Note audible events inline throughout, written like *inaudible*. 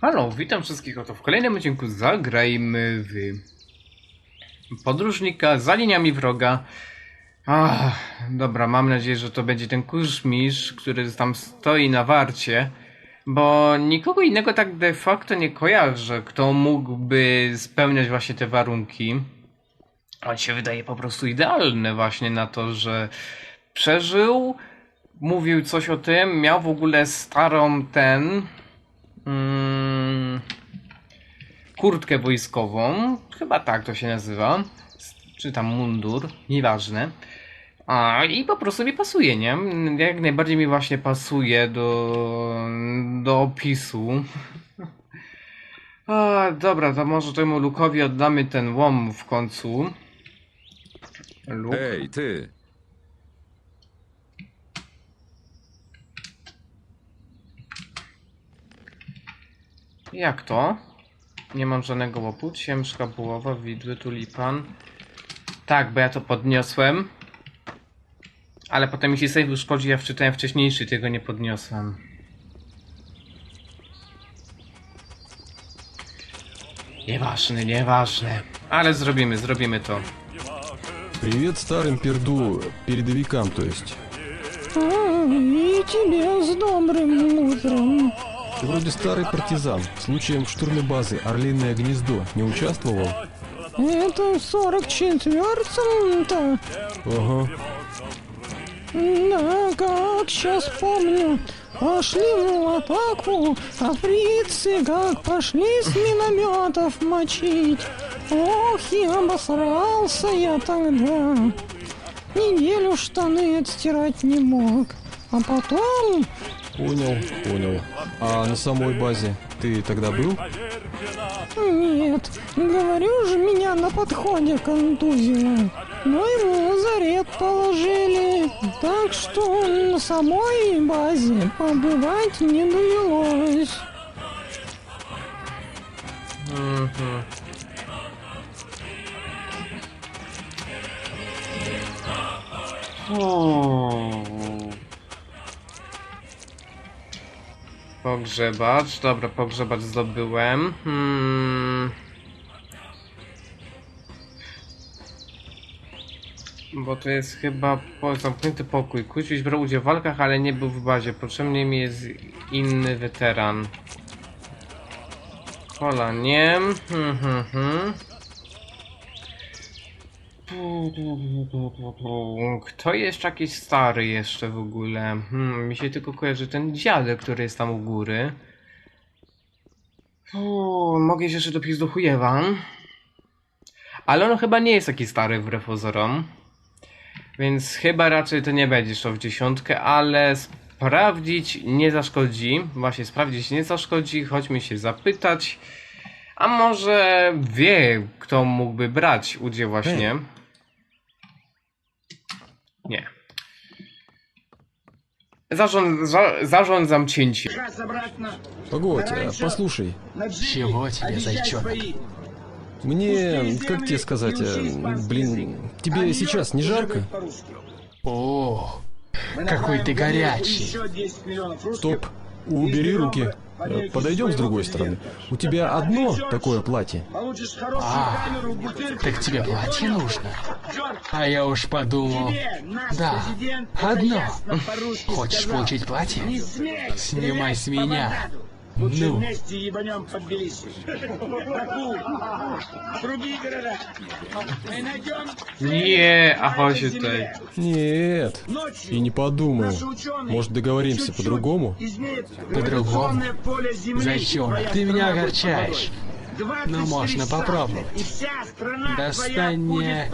Halo, witam wszystkich oto w kolejnym odcinku Zagrajmy w Podróżnika za liniami wroga. Ach, dobra, mam nadzieję, że to będzie ten kurzmistrz, który tam stoi na warcie, bo nikogo innego tak de facto nie kojarzę, kto mógłby spełniać właśnie te warunki. On się wydaje po prostu idealny właśnie na to, że przeżył, mówił coś o tym, miał w ogóle starą ten, Mm, kurtkę wojskową, chyba tak to się nazywa, czy tam mundur, nieważne. A, I po prostu mi pasuje, nie? Jak najbardziej mi właśnie pasuje do, do opisu. A, dobra, to może temu Lukowi oddamy ten łom w końcu. Luk. Ej, ty! Jak to? Nie mam żadnego łopu. Ciemszka, bułowa, widły, tulipan. Tak, bo ja to podniosłem. Ale potem mi się save uszkodzi, ja wczytałem wcześniejszy, tego nie podniosłem. Nieważne, nieważne. Ale zrobimy, zrobimy to. Привет старым перду, передовикам то есть. А, и тебе с добрым утром. Ты вроде старый партизан. Случаем в штурме базы Орлиное гнездо не участвовал? Это в сорок четвертом-то? Ага. Да, как сейчас помню. Пошли в атаку, а фрицы как пошли с минометов мочить. Ох, и обосрался я тогда. Неделю штаны отстирать не мог. А потом Понял, понял. А на самой базе ты тогда был? Нет, говорю же, меня на подходе контузило. Но и в лазарет положили. Так что на самой базе побывать не довелось. Mhm. Uuu. Pogrzebacz, dobra, pogrzebacz zdobyłem. Hmm. Bo to jest chyba zamknięty pokój. Kuźwicz brał udział w walkach, ale nie był w bazie. Potrzebny mi jest inny weteran. Kola nie. Hmm, hmm, hmm. Tu, tu, tu, tu, tu. Kto jeszcze jakiś stary jeszcze w ogóle? Hmm, mi się tylko kojarzy ten dziadek, który jest tam u góry. Uuu, mogę iść jeszcze do Pizduchujewa. Ale on chyba nie jest taki stary wbrew pozorom. Więc chyba raczej to nie będzie szło w dziesiątkę, ale sprawdzić nie zaszkodzi. Właśnie sprawdzić nie zaszkodzi, chodźmy się zapytać. A może wie, kto mógłby brać udział właśnie? Nie. Zarząd, za, zarządzam cięcie. Погодь, а, послушай. Чего тебе, зайчонок? Мне, как тебе сказать, блин, тебе сейчас не жарко? О, какой ты горячий. Стоп, убери руки. Подойдем с другой стороны. У тебя одно такое платье? А, так тебе платье нужно? А я уж подумал, да, одно. Хочешь получить платье? Снимай с меня. Ну. Лучше ну. вместе ебанем под Тбилиси. Баку, другие города. Мы найдем... Не, а почитай. Нет, и не подумаю. Может договоримся по-другому? По-другому? Зачем? Ты меня огорчаешь. Но ну, можно попробовать. Достань мне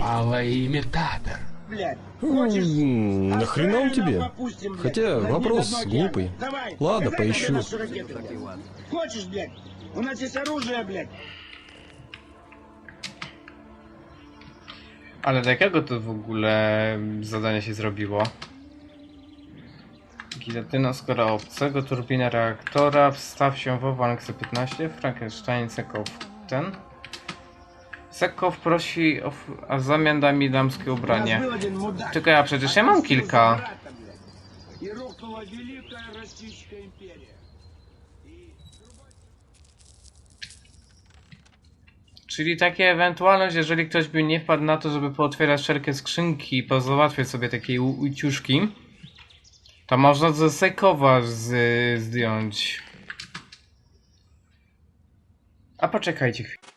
полоимитатор. Блядь. М, Нахрена он Австралию тебе? попустим, блядь, Хотя на дне вопрос до дна глупый. океана. Давай, Ладно, показать поищу. тебе нашу ракету. Хочешь, блядь? У нас есть оружие, блядь. Ale do jakiego to w ogóle zadania się zrobiło? Gilotyna skora obcego, turbina reaktora, wstaw się w Wank 15 Frankenstein, Sekow ten. Sekow prosi o a zamian da mi damskie ubranie. Czekaj, a przecież ja mam kilka. Czyli takie ewentualność, jeżeli ktoś by nie wpadł na to, żeby pootwierać wszelkie skrzynki i pozałatwiać sobie takie uciuszki, to można ze Sekowa z, zdjąć. A poczekajcie chwilę.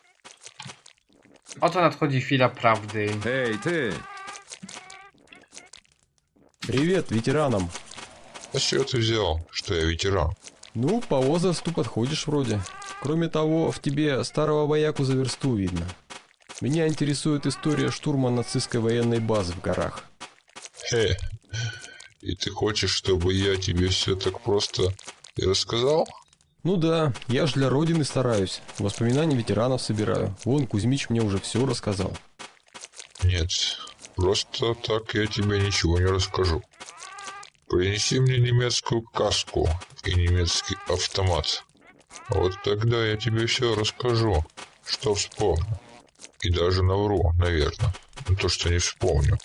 Oto nadchodzi chwila prawdy. Эй, ты! Привет ветеранам. А с чего ты взял, что я ветеран? Ну, по возрасту подходишь вроде. Кроме того, в тебе старого вояку за версту видно. Меня интересует история штурма нацистской военной базы в горах. Хе. И ты хочешь, чтобы я тебе все так просто и рассказал? Ну да, я ж для родины стараюсь. Воспоминания ветеранов собираю. Вон, Кузьмич мне уже все рассказал. Нет, просто так я тебе ничего не расскажу. Принеси мне немецкую каску и немецкий автомат. Вот тогда я тебе все расскажу, что вспомню. И даже навру, наверное, на то, что не вспомню.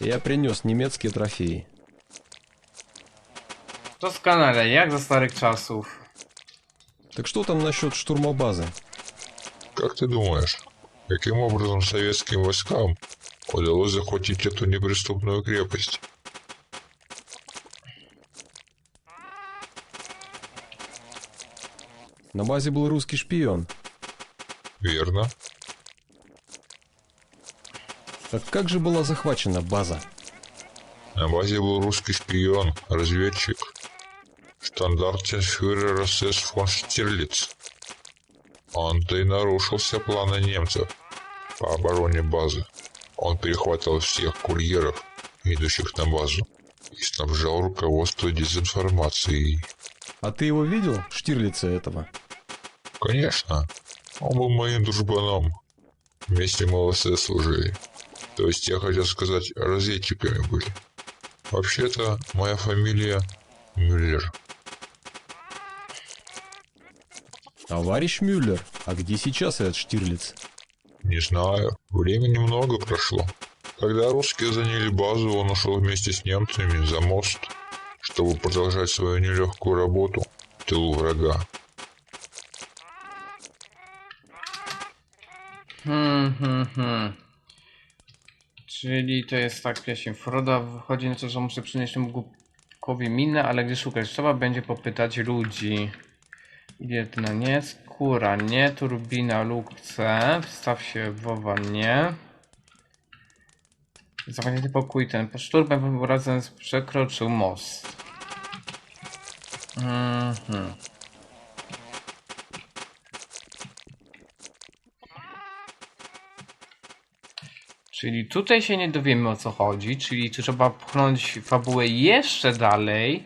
Я принес немецкие трофеи. Doskonale, jak za starych czasów. Так что там насчет штурма базы? Как ты думаешь, каким образом советским войскам удалось захватить эту неприступную крепость? На базе был русский шпион. Верно. Так как же была захвачена база? На базе был русский шпион, разведчик. Штандартенфюрер СС фон Штирлиц. Он-то и нарушил все планы немцев по обороне базы. Он перехватывал всех курьеров, идущих на базу, и снабжал руководство дезинформацией. А ты его видел, Штирлица этого? Конечно, он был моим дружбаном. Вместе мы в СС служили. То есть я хотел сказать, разведчиками были. Вообще-то, моя фамилия Мюллер. Товарищ Мюллер, а где сейчас этот Штирлиц? Не знаю, времени много прошло. Когда русские заняли базу, он ушел вместе с немцами за мост, чтобы продолжать свою нелегкую работу в тылу врага. Hmm, hmm, hmm. Czyli to jest tak, pieśń Froda wychodzi na to, że muszę przynieść temu głupkowi minę, ale gdzie szukać? Trzeba będzie popytać ludzi. Biedna nie, skóra nie, turbina luk C, wstaw się wowa nie. Zamknięty pokój ten, po szturmem razem przekroczył most. Mhm. Czyli tutaj się nie dowiemy o co chodzi, czyli trzeba pchnąć fabułę jeszcze dalej,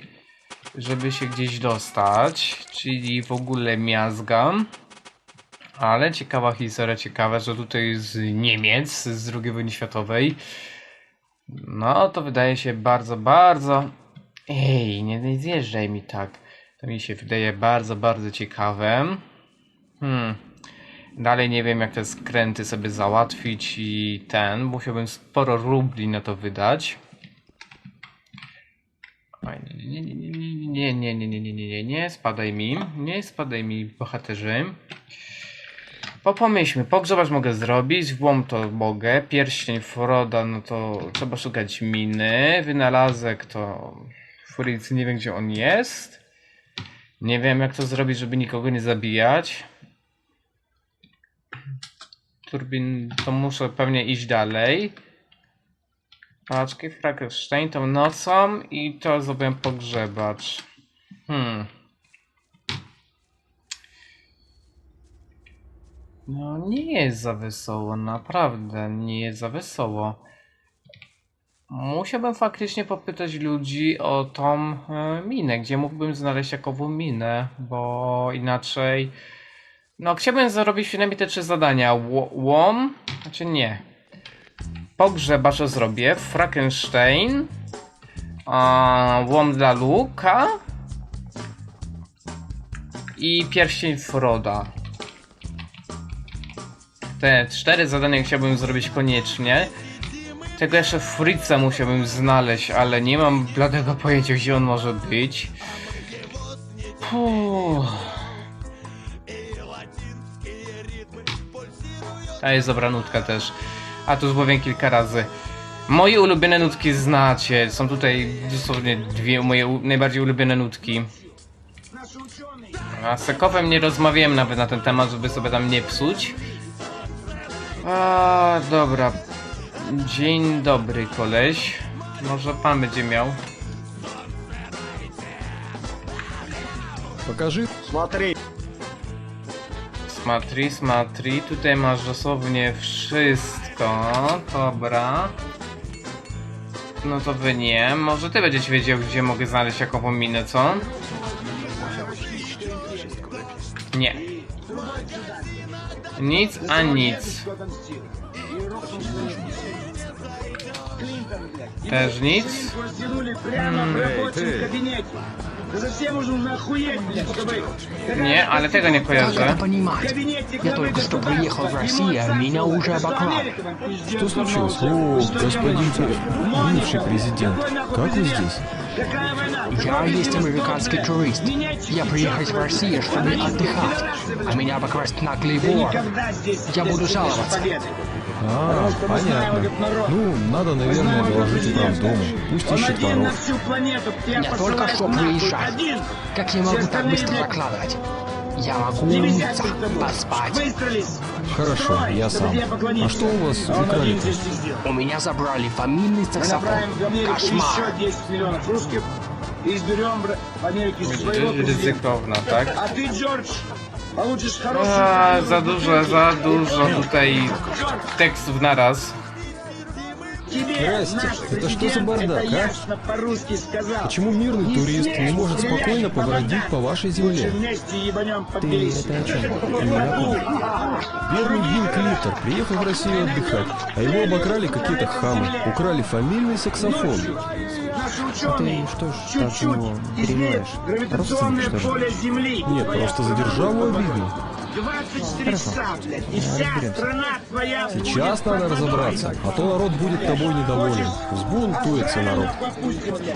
żeby się gdzieś dostać, czyli w ogóle miazgam. Ale ciekawa historia, ciekawa, że tutaj z Niemiec z II wojny światowej. No to wydaje się bardzo, bardzo... Ej, nie, nie zjeżdżaj mi tak. To mi się wydaje bardzo, bardzo ciekawe. Hmm. Dalej nie wiem jak te skręty sobie załatwić i ten. Musiałbym sporo rubli na to wydać. Oj, Nie, nie, nie, nie, nie, nie, nie, nie, nie, nie, spadaj mi. Nie spadaj mi, bohaterzy. Po pomyślmy, mogę zrobić, włam to mogę, pierścień Froda, no to trzeba szukać miny, wynalazek to Furicy nie wiem gdzie on jest. Nie wiem jak to zrobić, żeby nikogo nie zabijać. Turbin, to muszę pewnie iść dalej. Paczki, Frankenstein tą nocą i to zrobię pogrzebacz. Hmm. No nie jest za wesoło, naprawdę nie jest za wesoło. Musiałbym faktycznie popytać ludzi o tą e, minę, gdzie mógłbym znaleźć jakową minę, bo inaczej... No chciałbym zrobić przynajmniej te trzy zadania. Ło- Łom, znaczy nie. Pogrzebacza zrobię, Frankenstein, a, łom dla Luka i pierścień Froda. Te cztery zadania chciałbym zrobić koniecznie. Tego jeszcze Fritza musiałbym znaleźć, ale nie mam bladego pojęcia gdzie on może być. Puh. A jest dobra nutka też A tu już mówię kilka razy. Moje ulubione nutki znacie. Są tutaj dosłownie dwie moje u- najbardziej ulubione nutki. A z Sekowem nie rozmawiałem nawet na ten temat, żeby sobie tam nie psuć. A, dobra. Dzień dobry, koleś. Może pan będzie miał. Покажи. Smatri, smatri. Tutaj masz dosłownie wszystko. to, dobra. No to wy nie. Może ty będziesz wiedział, gdzie mogę znaleźć jaką minę, co? Nie. Nic a nic. Też nic? Hmm. Nie, ale tego nie kojarzę. понимать? Я только что приехал в Россию, а меня уже обокрали. Что случилось? О, господин бывший президент. Как вы здесь? Я есть американский турист. Я приехал в Россию, чтобы отдыхать. А меня обокрасть наглый вор. Никогда здесь Я а, Потому понятно. Ну, надо, наверное, доложить нам дома. Пусть Он ищет воров. на всю планету. Я только что выезжать. Один. Как я могу так быстро прокладывать? Я могу умыться, поспать. Выстрелись. Хорошо, Стой, я сам. А что у вас украли У меня забрали фамильный саксофон. Кошмар. еще 10 миллионов русских изберем в Америке своего президента. так? А ты, Джордж, получишь хорошую A, za в dużo, za dużo tutaj tekstów naraz. Здрасте. Это что за бардак, а? Почему мирный турист не может спокойно побродить по вашей земле? Ты это о чем? Бедный Билл Клинтон приехал в Россию отдыхать, а его обокрали какие-то хамы. Украли фамильный саксофон наши ученые ты, что ж, чуть-чуть изменят гравитационное поле Земли. Нет, просто задержал его, обидел. 24 часа, блядь, и вся страна твоя Сейчас будет надо разобраться, а то народ будет тобой недоволен. Взбунтуется народ.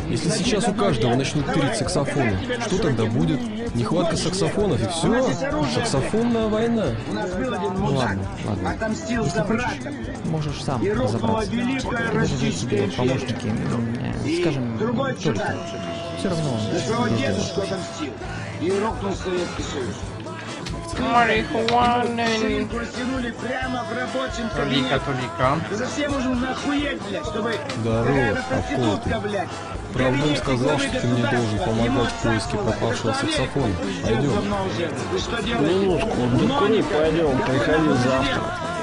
Если сейчас у каждого начнут тырить саксофоны, что тогда будет? Нехватка саксофонов и все? Саксофонная война. У нас был один мудак, Ладно, ладно. брата, блядь. Можешь сам разобраться. Российская тебе помощники, э, И скажем, другой только. Все равно за своего дедушку отомстил. И рухнул Советский Союз. Марихуаны. Толика, Толика. Зачем нужен нахуеть, блядь, чтобы... Сказал, что ты мне должен помогать в поиске пропавшего саксофона. Пойдем. Минутку, ну не пойдем, приходи завтра.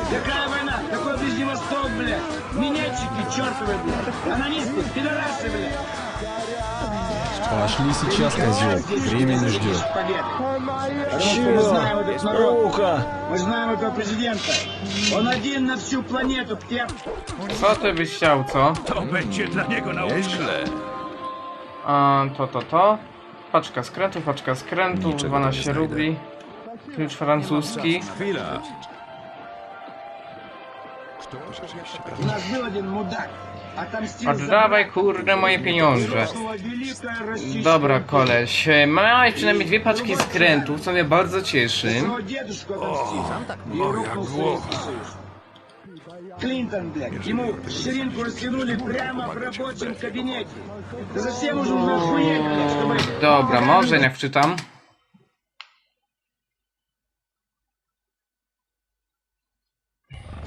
Какая война? Какой Ближний Восток, блядь? Минетчики, чертовы, блядь. Анонисты, пидорасы, блядь. Пошли сейчас, козел. Время не ждет. Чего? Мы знаем этот народ. Мы знаем этого президента. Он один на всю планету. Тебя Co ty byś chciał, co? A, to, to, to. Paczka skrętów, paczka skrętów, 12 rubli. Klucz francuski. У нас был один мудак. Отомстил за Oddawaj kurde moje pieniądze. Рухнула великая Российская Dobra, империя. koleś. Mamy przynajmniej dwie paczki skrętów, co mnie bardzo cieszy. Своего дедушку отомстил. И рухнул Советский Союз. Клинтон, блядь, ему ширинку растянули прямо в рабочем кабинете. Да совсем уже нахуеть, блядь, чтобы... Dobra, może jednak wczytam.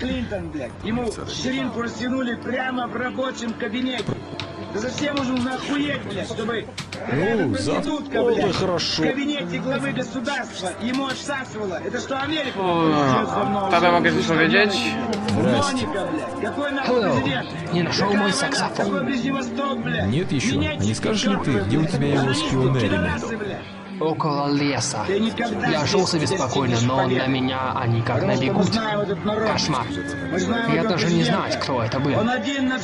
Клинтон, блядь, ему ширинку растянули прямо в рабочем кабинете. Да совсем уже нахуеть, блядь, чтобы... Ну, завтра блядь, хорошо. в кабинете главы государства ему отсасывала. Это что, Америка? Mogę coś powiedzieć? Здрасте. Моника, блядь, какой нахуй президент? Не нашел мой Какой саксофон. Нет еще. А не скажешь ли ты, где у тебя его блядь около леса. Я шел себе спокойно, но на меня они как набегут. Кошмар. Я даже не знаю, кто это был.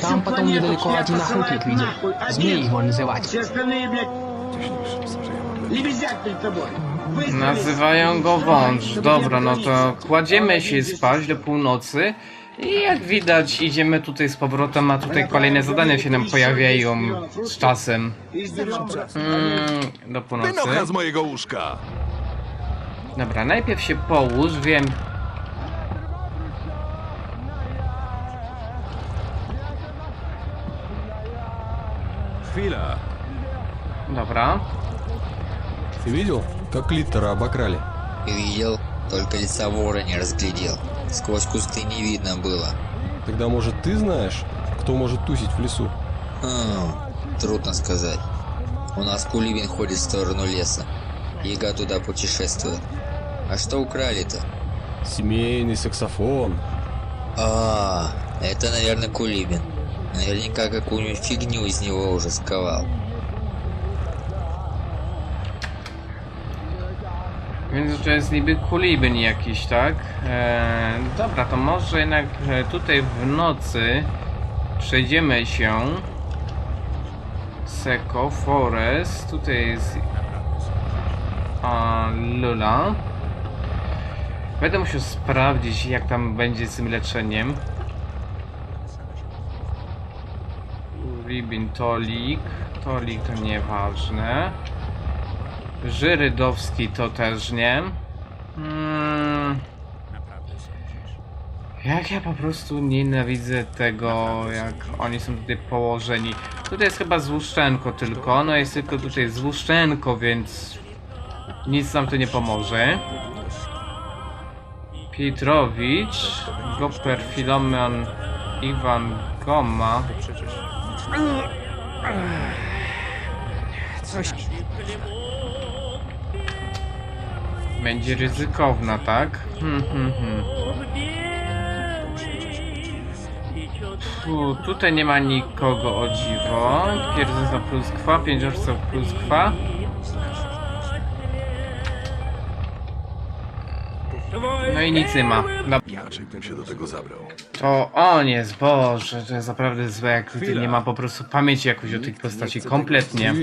Там потом недалеко один охотник видел. Змей его называть. Nazywają его wąż. Добро, но то kładziemy się spać do północy. I jak widać, idziemy tutaj z powrotem, a tutaj kolejne zadania się nam pojawiają z czasem. Mm, do północy. Z mojego łóżka! Dobra, najpierw się połóż, wiem... Chwila. Dobra. Ты видел, как Литтера обокрали? Видел, только лица вора nie разглядел. Сквозь кусты не видно было. Тогда, может, ты знаешь, кто может тусить в лесу? Хм, трудно сказать. У нас Кулибин ходит в сторону леса. Яга туда путешествует. А что украли-то? Семейный саксофон. А, это, наверное, Кулибин. Наверняка какую-нибудь фигню из него уже сковал. Więc to jest niby kulibyn jakiś, tak? Eee, dobra, to może jednak e, tutaj w nocy przejdziemy się. Seco Forest. Tutaj jest a, Lula. Będę musiał sprawdzić, jak tam będzie z tym leczeniem. Ribin Tolik. Tolik to nieważne. Żyrydowski to też nie. Hmm. Jak ja po prostu nienawidzę tego, jak oni są tutaj położeni. Tutaj jest chyba Złuszczenko tylko. No jest tylko tutaj Złuszczenko, więc nic nam to nie pomoże. Pietrowicz, Goper Filomen, Iwan Goma. Coś będzie ryzykowna, tak? Hmm, hmm, hmm. Fu, tutaj nie ma nikogo o dziwo. Pierzyna plus kwa, pięciorca plus kwa. No i nic nie ma. No, Inaczej bym się do tego zabrał. to on jest, Boże, to jest naprawdę złe, jak tutaj nie ma po prostu pamięci jakoś o tej postaci, kompletnie.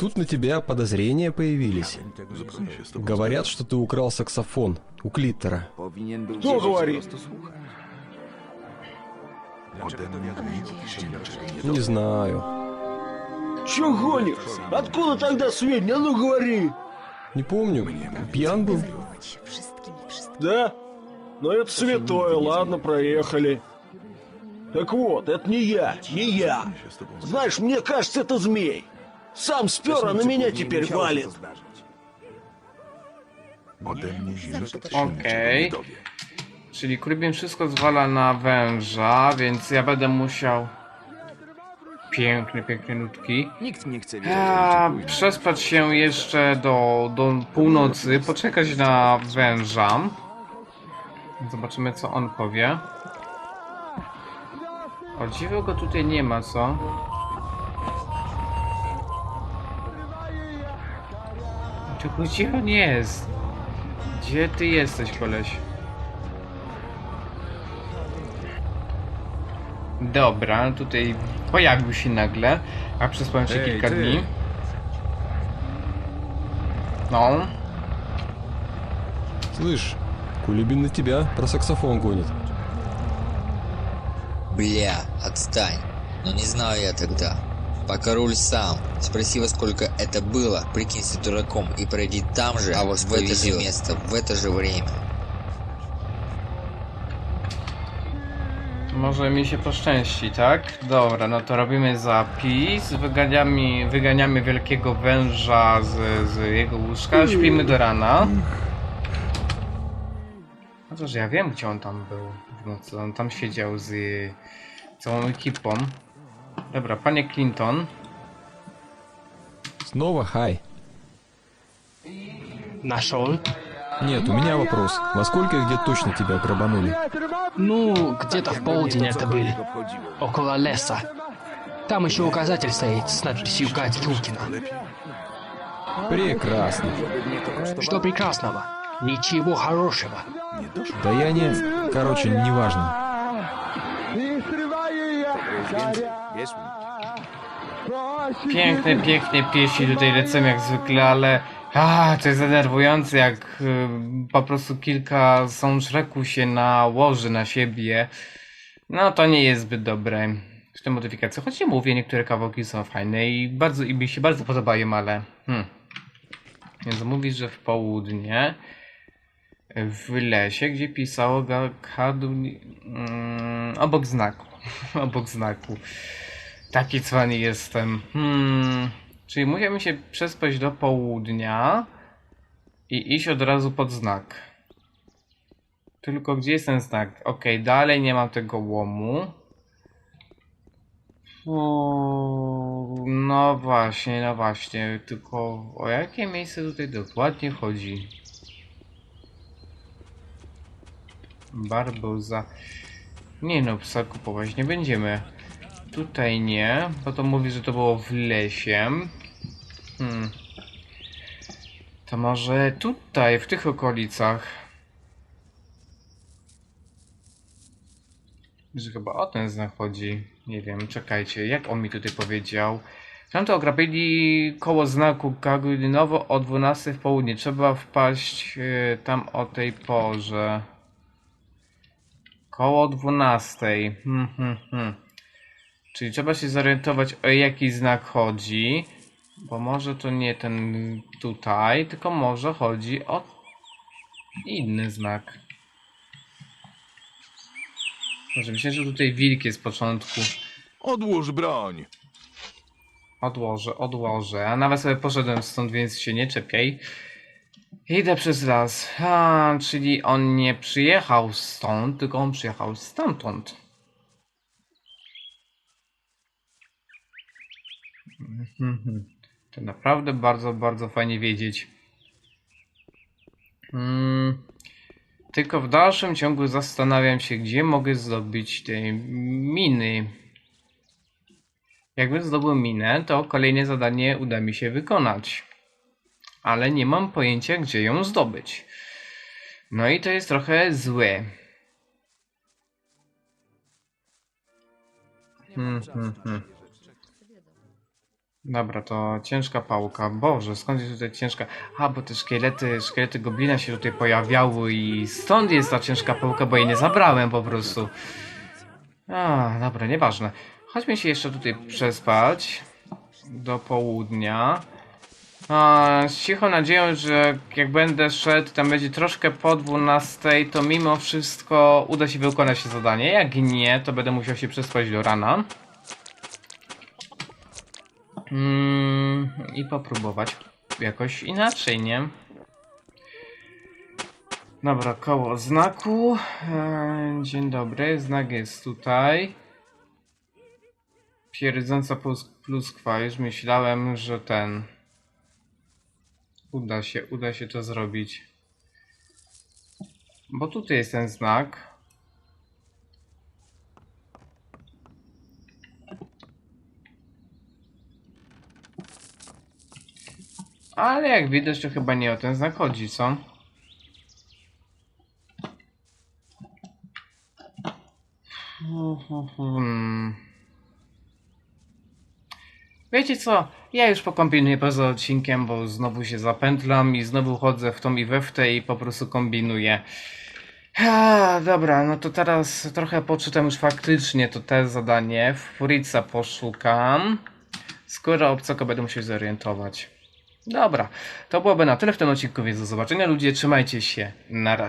Тут на тебя подозрения появились. Говорят, что ты украл саксофон у Клиттера. Кто говорит? Не знаю. Че гонишь? Откуда тогда сведения? Ну говори. Не помню. Пьян был? Да? Ну это святое, ладно, проехали. Так вот, это не я, не я. Знаешь, мне кажется, это змей. Сам спер, а на меня теперь валит. Ode mnie nikt się Okej. nie dowie. Czyli Krybin wszystko zwala na węża, więc ja będę musiał... Piękne, piękne nutki. Nikt nie chce wiedzieć, A, przespać się jeszcze do, do północy, poczekać na węża. Zobaczymy, co on powie. O dziwo go tutaj nie ma, co? Tylko gdzie on jest? Gdzie ty jesteś, koleś? Dobra, tutaj pojawił się nagle, a przespałem się Ej, kilka ty. dni. No, Слышь, Кулибин на тебя про саксофон гонит. Бля, отстань. Но не знаю я тогда. Пока руль сам. Спроси, во сколько это было, прикинься дураком и пройди там же, а вот в это же место, в это же время. może mi się poszczęści, tak? Dobra, no to robimy zapis, wyganiamy, wyganiamy wielkiego węża z, z jego łóżka, śpimy do rana. Chociaż ja wiem, gdzie on tam był w nocy, on tam siedział z całą ekipą. Dobra, panie Clinton. Снова хай. Нашел? Нет, у меня вопрос. Во сколько и где точно тебя грабанули? Ну, где-то в полдень это были. Около леса. Там еще указатель стоит с надписью Кать Юлкина. Прекрасно. Что прекрасного? Ничего хорошего. Да я не... Короче, неважно. Piękne, piękne pieśni tutaj lecą jak zwykle, ale a, to jest denerwujące, jak y, po prostu kilka soundtracków się nałoży na siebie. No to nie jest zbyt dobre w tej modyfikacji. Choć nie mówię, niektóre kawałki są fajne i bardzo i mi się bardzo podobają, ale hmm. Więc mówisz, że w południe w lesie, gdzie pisało Gakadu mm, obok znaku. *laughs* obok znaku. Taki cwany jestem. Hmm. Czyli musimy się przespać do południa i iść od razu pod znak. Tylko gdzie jest ten znak? Ok, dalej nie mam tego łomu. O, no właśnie, no właśnie. Tylko o jakie miejsce tutaj dokładnie chodzi? Barbuza. Nie no, psa kupować nie będziemy. Tutaj nie, bo to mówi, że to było w lesie. Hmm. To może tutaj, w tych okolicach. Że chyba o ten znak chodzi. Nie wiem, czekajcie, jak on mi tutaj powiedział. Tam to ograbili koło znaku Kaguinowo o 12 w południe. Trzeba wpaść y, tam o tej porze. Koło 12. Hmm, hmm, hmm. Czyli trzeba się zorientować o jaki znak chodzi. Bo może to nie ten tutaj, tylko może chodzi o inny znak. Może myślę, że tutaj wilk jest z początku. Odłóż broń! Odłożę, odłożę. A nawet sobie poszedłem stąd, więc się nie czepiaj. Idę przez las. A, czyli on nie przyjechał stąd, tylko on przyjechał stamtąd. *laughs* To naprawdę bardzo, bardzo fajnie wiedzieć. Mm. Tylko w dalszym ciągu zastanawiam się, gdzie mogę zdobyć te miny. Jakbym zdobył minę, to kolejne zadanie uda mi się wykonać. Ale nie mam pojęcia, gdzie ją zdobyć. No i to jest trochę złe. Hmm, hmm, hmm. Dobra, to ciężka pałka. Boże, skąd jest tutaj ciężka? A, bo te szkielety, szkielety goblina się tutaj pojawiały i stąd jest ta ciężka pałka, bo jej nie zabrałem po prostu. A, dobra, nieważne. Chodźmy się jeszcze tutaj przespać do południa. A, z cichą nadzieją, że jak będę szedł, tam będzie troszkę po 12, to mimo wszystko uda się wykonać to zadanie. Jak nie, to będę musiał się przespać do rana. Mm, I popróbować jakoś inaczej, nie? Dobra, koło znaku. E, dzień dobry, znak jest tutaj. Pierdząca plus, pluskwa. Już myślałem, że ten. Uda się, uda się to zrobić. Bo tutaj jest ten znak. Ale jak widać, to chyba nie o ten znak chodzi, co? Wiecie co? Ja już pokombinuję poza odcinkiem, bo znowu się zapętlam i znowu chodzę w tą i we w te i po prostu kombinuję. A, dobra, no to teraz trochę poczytam już faktycznie to te zadanie. Fritza poszukam. Skoro obcego będę musiał zorientować. Dobra, to byłoby na tyle w tym odcinku, więc do zobaczenia ludzie, trzymajcie się, na razie.